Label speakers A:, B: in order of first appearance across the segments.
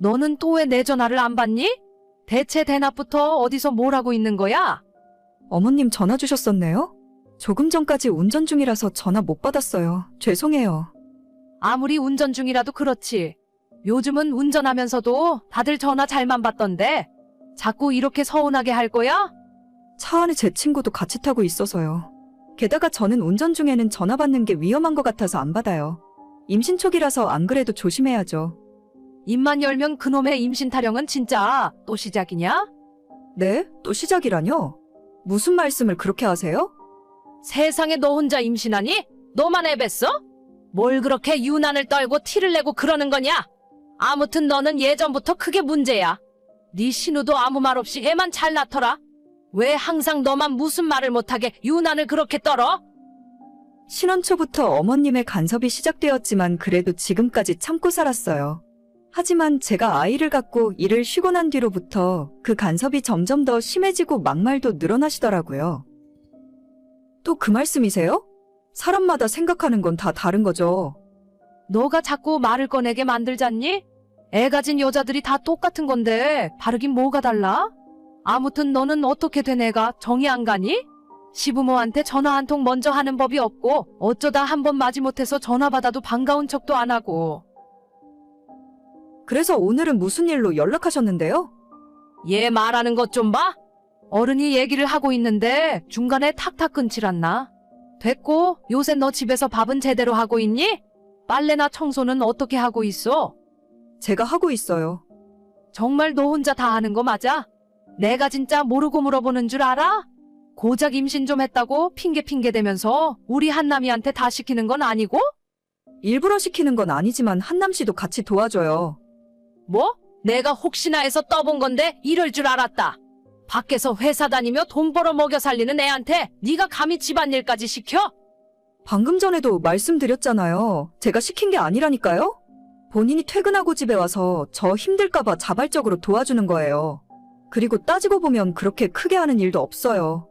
A: 너는 또 왜 내 전화를 안 받니? 대체 대낮부터 어디서 뭘 하고 있는 거야?
B: 어머님 전화 주셨었네요? 조금 전까지 운전 중이라서 전화 못 받았어요. 죄송해요.
A: 아무리 운전 중이라도 그렇지. 요즘은 운전하면서도 다들 전화 잘만 받던데. 자꾸 이렇게 서운하게 할 거야?
B: 차 안에 제 친구도 같이 타고 있어서요. 게다가 저는 운전 중에는 전화 받는 게 위험한 것 같아서 안 받아요. 임신 초기라서 안 그래도 조심해야죠.
A: 입만 열면 그놈의 임신 타령은 진짜 또 시작이냐?
B: 네? 또 시작이라뇨? 무슨 말씀을 그렇게 하세요?
A: 세상에 너 혼자 임신하니? 너만 애뱉어? 뭘 그렇게 유난을 떨고 티를 내고 그러는 거냐? 아무튼 너는 예전부터 크게 문제야. 네 신우도 아무 말 없이 애만 잘 낳더라. 왜 항상 너만 무슨 말을 못하게 유난을 그렇게 떨어?
B: 신혼 초부터 어머님의 간섭이 시작되었지만 그래도 지금까지 참고 살았어요. 하지만 제가 아이를 갖고 일을 쉬고 난 뒤로부터 그 간섭이 점점 더 심해지고 막말도 늘어나시더라고요. 또 그 말씀이세요? 사람마다 생각하는 건 다 다른 거죠.
A: 너가 자꾸 말을 꺼내게 만들잖니? 애 가진 여자들이 다 똑같은 건데 다르긴 뭐가 달라? 아무튼 너는 어떻게 된 애가 정이 안 가니? 시부모한테 전화 한 통 먼저 하는 법이 없고 어쩌다 한번 마지못해서 전화 받아도 반가운 척도 안 하고
B: 그래서 오늘은 무슨 일로 연락하셨는데요?
A: 얘 말하는 것 좀 봐? 어른이 얘기를 하고 있는데 중간에 탁탁 끊질 않나? 됐고 요새 너 집에서 밥은 제대로 하고 있니? 빨래나 청소는 어떻게 하고 있어?
B: 제가 하고 있어요.
A: 정말 너 혼자 다 하는 거 맞아? 내가 진짜 모르고 물어보는 줄 알아? 고작 임신 좀 했다고 핑계 핑계 대면서 우리 한남이한테 다 시키는 건 아니고?
B: 일부러 시키는 건 아니지만 한남 씨도 같이 도와줘요.
A: 뭐? 내가 혹시나 해서 떠본 건데 이럴 줄 알았다. 밖에서 회사 다니며 돈 벌어 먹여 살리는 애한테 네가 감히 집안일까지 시켜?
B: 방금 전에도 말씀드렸잖아요. 제가 시킨 게 아니라니까요? 본인이 퇴근하고 집에 와서 저 힘들까봐 자발적으로 도와주는 거예요. 그리고 따지고 보면 그렇게 크게 하는 일도 없어요.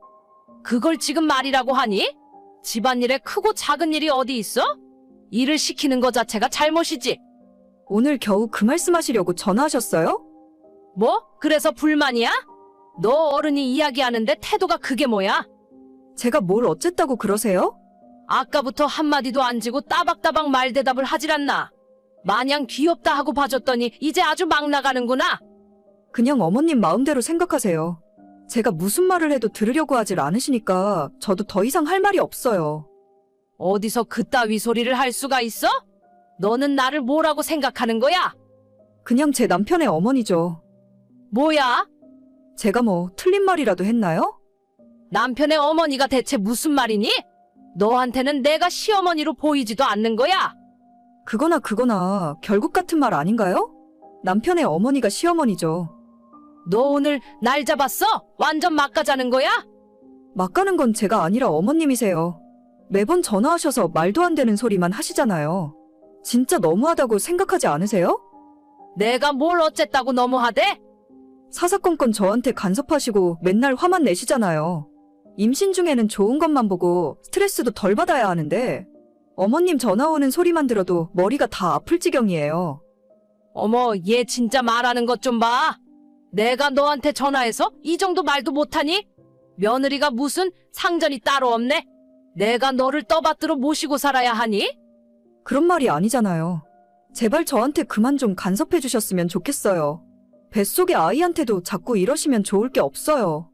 A: 그걸 지금 말이라고 하니? 집안일에 크고 작은 일이 어디 있어? 일을 시키는 거 자체가 잘못이지.
B: 오늘 겨우 그 말씀하시려고 전화하셨어요?
A: 뭐? 그래서 불만이야? 너 어른이 이야기하는데 태도가 그게 뭐야?
B: 제가 뭘 어쨌다고 그러세요?
A: 아까부터 한마디도 안 지고 따박따박 말대답을 하질 않나? 마냥 귀엽다 하고 봐줬더니 이제 아주 막 나가는구나.
B: 그냥 어머님 마음대로 생각하세요. 제가 무슨 말을 해도 들으려고 하질 않으시니까 저도 더 이상 할 말이 없어요.
A: 어디서 그따위 소리를 할 수가 있어? 너는 나를 뭐라고 생각하는 거야?
B: 그냥 제 남편의 어머니죠.
A: 뭐야?
B: 제가 뭐 틀린 말이라도 했나요?
A: 남편의 어머니가 대체 무슨 말이니? 너한테는 내가 시어머니로 보이지도 않는 거야.
B: 그거나 그거나 결국 같은 말 아닌가요? 남편의 어머니가 시어머니죠.
A: 너 오늘 날 잡았어? 완전 막가자는 거야?
B: 막 가는 건 제가 아니라 어머님이세요. 매번 전화하셔서 말도 안 되는 소리만 하시잖아요. 진짜 너무하다고 생각하지 않으세요?
A: 내가 뭘 어쨌다고 너무하대?
B: 사사건건 저한테 간섭하시고 맨날 화만 내시잖아요. 임신 중에는 좋은 것만 보고 스트레스도 덜 받아야 하는데 어머님 전화 오는 소리만 들어도 머리가 다 아플 지경이에요.
A: 어머, 얘 진짜 말하는 것 좀 봐. 내가 너한테 전화해서 이 정도 말도 못하니? 며느리가 무슨 상전이 따로 없네? 내가 너를 떠받들어 모시고 살아야 하니?
B: 그런 말이 아니잖아요. 제발 저한테 그만 좀 간섭해 주셨으면 좋겠어요. 뱃속의 아이한테도 자꾸 이러시면 좋을 게 없어요.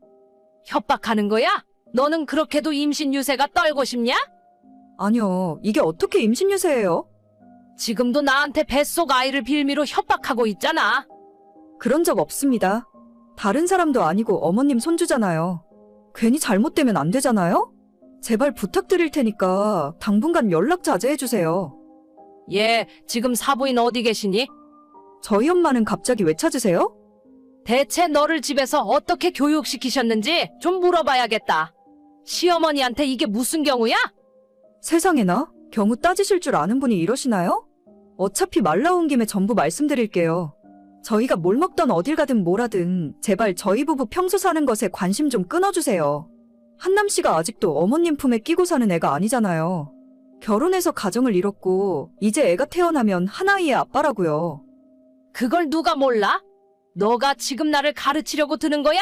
A: 협박하는 거야? 너는 그렇게도 임신 유세가 떨고 싶냐?
B: 아니요, 이게 어떻게 임신 유세예요?
A: 지금도 나한테 뱃속 아이를 빌미로 협박하고 있잖아.
B: 그런 적 없습니다. 다른 사람도 아니고 어머님 손주잖아요. 괜히 잘못되면 안 되잖아요? 제발 부탁드릴 테니까 당분간 연락 자제해 주세요.
A: 얘, 지금 사부인 어디 계시니?
B: 저희 엄마는 갑자기 왜 찾으세요?
A: 대체 너를 집에서 어떻게 교육시키셨는지 좀 물어봐야겠다. 시어머니한테 이게 무슨 경우야?
B: 세상에나 경우 따지실 줄 아는 분이 이러시나요? 어차피 말 나온 김에 전부 말씀드릴게요. 저희가 뭘 먹던 어딜 가든 뭐라든 제발 저희 부부 평소 사는 것에 관심 좀 끊어주세요. 한남 씨가 아직도 어머님 품에 끼고 사는 애가 아니잖아요. 결혼해서 가정을 이뤘고 이제 애가 태어나면 한 아이의 아빠라고요.
A: 그걸 누가 몰라? 너가 지금 나를 가르치려고 드는 거야?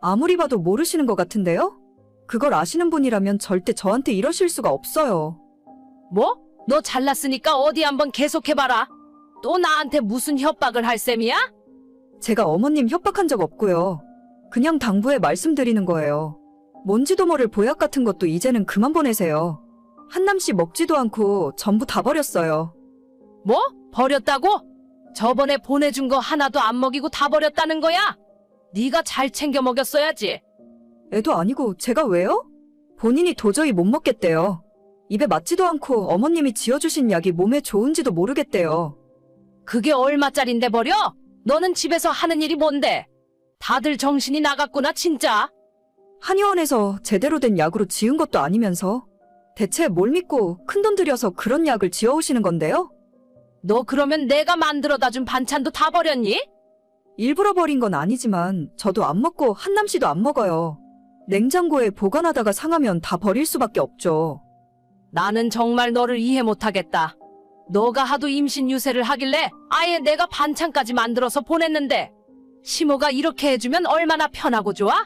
B: 아무리 봐도 모르시는 것 같은데요? 그걸 아시는 분이라면 절대 저한테 이러실 수가 없어요.
A: 뭐? 너 잘났으니까 어디 한번 계속해봐라. 또 나한테 무슨 협박을 할 셈이야?
B: 제가 어머님 협박한 적 없고요. 그냥 당부에 말씀드리는 거예요. 뭔지도 모를 보약 같은 것도 이제는 그만 보내세요. 한남씨 먹지도 않고 전부 다 버렸어요.
A: 뭐? 버렸다고? 저번에 보내준 거 하나도 안 먹이고 다 버렸다는 거야? 네가 잘 챙겨 먹였어야지.
B: 애도 아니고 제가 왜요? 본인이 도저히 못 먹겠대요. 입에 맞지도 않고 어머님이 지어주신 약이 몸에 좋은지도 모르겠대요.
A: 그게 얼마짜린데 버려? 너는 집에서 하는 일이 뭔데? 다들 정신이 나갔구나 진짜.
B: 한의원에서 제대로 된 약으로 지은 것도 아니면서 대체 뭘 믿고 큰돈 들여서 그런 약을 지어오시는 건데요?
A: 너 그러면 내가 만들어다 준 반찬도 다 버렸니?
B: 일부러 버린 건 아니지만 저도 안 먹고 한남 씨도 안 먹어요. 냉장고에 보관하다가 상하면 다 버릴 수밖에 없죠.
A: 나는 정말 너를 이해 못하겠다. 너가 하도 임신 유세를 하길래 아예 내가 반찬까지 만들어서 보냈는데 시모가 이렇게 해주면 얼마나 편하고 좋아?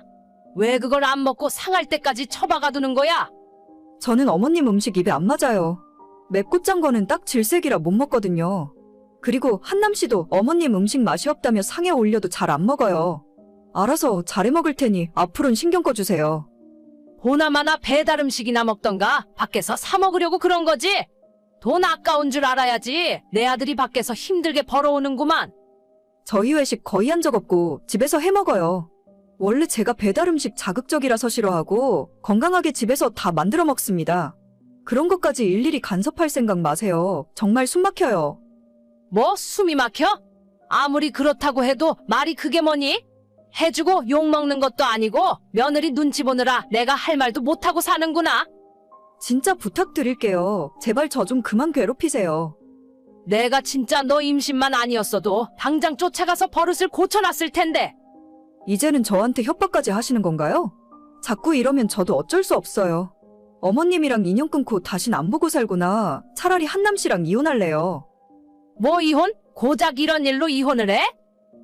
A: 왜 그걸 안 먹고 상할 때까지 처박아 두는 거야?
B: 저는 어머님 음식 입에 안 맞아요. 맵고 짠 거는 딱 질색이라 못 먹거든요. 그리고 한남 씨도 어머님 음식 맛이 없다며 상에 올려도 잘 안 먹어요. 알아서 잘해 먹을 테니 앞으로는 신경 꺼주세요.
A: 보나마나 배달 음식이나 먹던가 밖에서 사 먹으려고 그런 거지? 돈 아까운 줄 알아야지. 내 아들이 밖에서 힘들게 벌어오는구만.
B: 저희 회식 거의 한 적 없고 집에서 해 먹어요. 원래 제가 배달 음식 자극적이라서 싫어하고 건강하게 집에서 다 만들어 먹습니다. 그런 것까지 일일이 간섭할 생각 마세요. 정말 숨 막혀요.
A: 뭐 숨이 막혀? 아무리 그렇다고 해도 말이 그게 뭐니? 해주고 욕 먹는 것도 아니고 며느리 눈치 보느라 내가 할 말도 못하고 사는구나.
B: 진짜 부탁드릴게요. 제발 저 좀 그만 괴롭히세요.
A: 내가 진짜 너 임신만 아니었어도 당장 쫓아가서 버릇을 고쳐놨을 텐데.
B: 이제는 저한테 협박까지 하시는 건가요? 자꾸 이러면 저도 어쩔 수 없어요. 어머님이랑 인연 끊고 다신 안 보고 살구나. 차라리 한남 씨랑 이혼할래요.
A: 뭐 이혼? 고작 이런 일로 이혼을 해?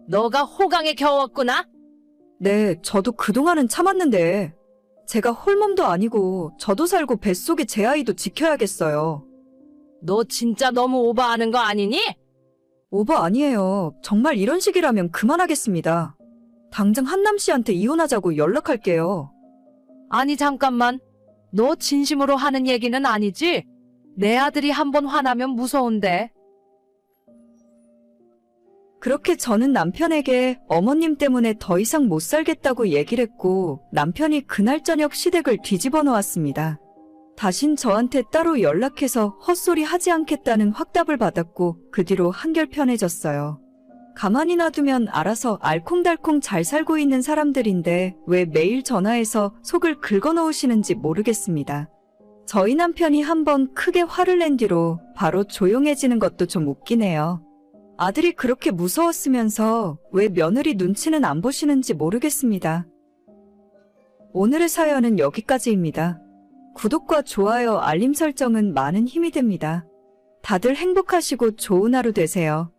A: 너가 호강에 겨웠구나.
B: 네, 저도 그동안은 참았는데 제가 홀몸도 아니고 저도 살고 뱃속에 제 아이도 지켜야겠어요.
A: 너 진짜 너무 오버하는 거 아니니?
B: 오버 아니에요. 정말 이런 식이라면 그만하겠습니다. 당장 한남 씨한테 이혼하자고 연락할게요.
A: 아니 잠깐만. 너 진심으로 하는 얘기는 아니지? 내 아들이 한번 화나면 무서운데.
B: 그렇게 저는 남편에게 어머님 때문에 더 이상 못 살겠다고 얘기를 했고 남편이 그날 저녁 시댁을 뒤집어 놓았습니다. 다신 저한테 따로 연락해서 헛소리 하지 않겠다는 확답을 받았고 그 뒤로 한결 편해졌어요. 가만히 놔두면 알아서 알콩달콩 잘 살고 있는 사람들인데 왜 매일 전화해서 속을 긁어 놓으시는지 모르겠습니다. 저희 남편이 한번 크게 화를 낸 뒤로 바로 조용해지는 것도 좀 웃기네요. 아들이 그렇게 무서웠으면서 왜 며느리 눈치는 안 보시는지 모르겠습니다. 오늘의 사연은 여기까지입니다. 구독과 좋아요, 알림 설정은 많은 힘이 됩니다. 다들 행복하시고 좋은 하루 되세요.